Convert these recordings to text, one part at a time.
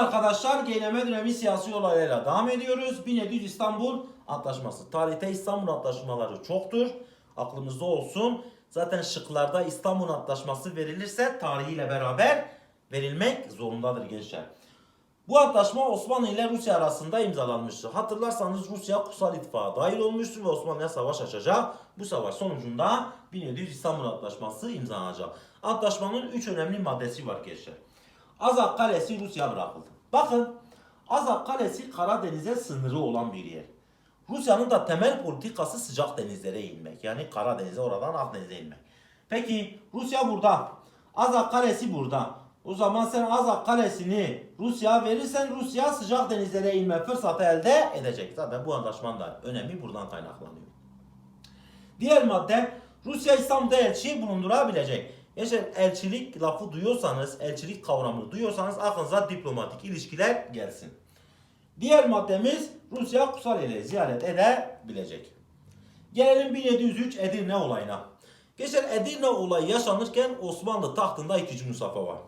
arkadaşlar geyleme dönemi siyasi olaylarıyla devam ediyoruz. 1700 İstanbul Antlaşması. Tarihte İstanbul Antlaşmaları çoktur. Aklımızda olsun. Zaten şıklarda İstanbul Antlaşması verilirse tarihiyle beraber verilmek zorundadır gençler. Bu antlaşma Osmanlı ile Rusya arasında imzalanmıştır. Hatırlarsanız Rusya Kutsal İttifak'a dahil olmuştur ve Osmanlı'ya savaş açacak. Bu savaş sonucunda 1700 İstanbul Antlaşması imzalanacak. Antlaşmanın 3 önemli maddesi var gençler. Azak Kalesi Rusya bırakıldı. Bakın Azak Kalesi Karadeniz'e sınırı olan bir yer. Rusya'nın da temel politikası sıcak denizlere inmek. Yani Karadeniz'e oradan Akdeniz'e inmek. Peki Rusya burada. Azak Kalesi burada. O zaman sen Azak Kalesi'ni Rusya verirsen Rusya sıcak denizlere inme fırsatı elde edecek. Zaten bu antlaşmanın da önemi buradan kaynaklanıyor. Diğer madde Rusya İstanbul'da elçi bulundurabilecek. Gençler elçilik lafı duyuyorsanız, elçilik kavramını duyuyorsanız aklınıza diplomatik ilişkiler gelsin. Diğer maddemiz Rusya Kutsal ile ziyaret edebilecek. Gelelim 1703 Edirne olayına. Gençler Edirne olayı yaşanırken Osmanlı tahtında 2. Mustafa var.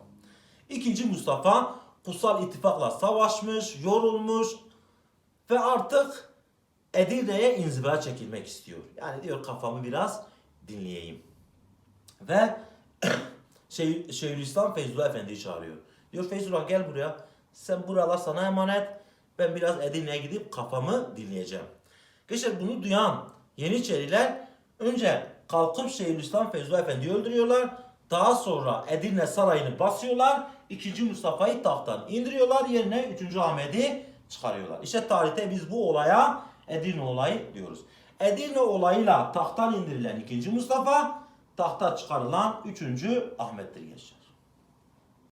2. Mustafa Kutsal İttifak'la savaşmış, yorulmuş ve artık Edirne'ye inzivaya çekilmek istiyor. Yani diyor kafamı biraz dinleyeyim. Ve şey, Şeyhülislam Feyzullah Efendi'yi çağırıyor. Diyor Feyzullah gel buraya. Sen buralar sana emanet. Ben biraz Edirne'ye gidip kafamı dinleyeceğim. Gençler bunu duyan Yeniçeriler önce kalkıp Şeyhülislam Feyzullah Efendi'yi öldürüyorlar. Daha sonra Edirne Sarayı'nı basıyorlar. 2. Mustafa'yı tahttan indiriyorlar. Yerine 3. Ahmet'i çıkarıyorlar. İşte tarihte biz bu olaya Edirne olayı diyoruz. Edirne olayıyla tahttan indirilen 2. Mustafa, tahta çıkarılan 3. Ahmet'tir gençler.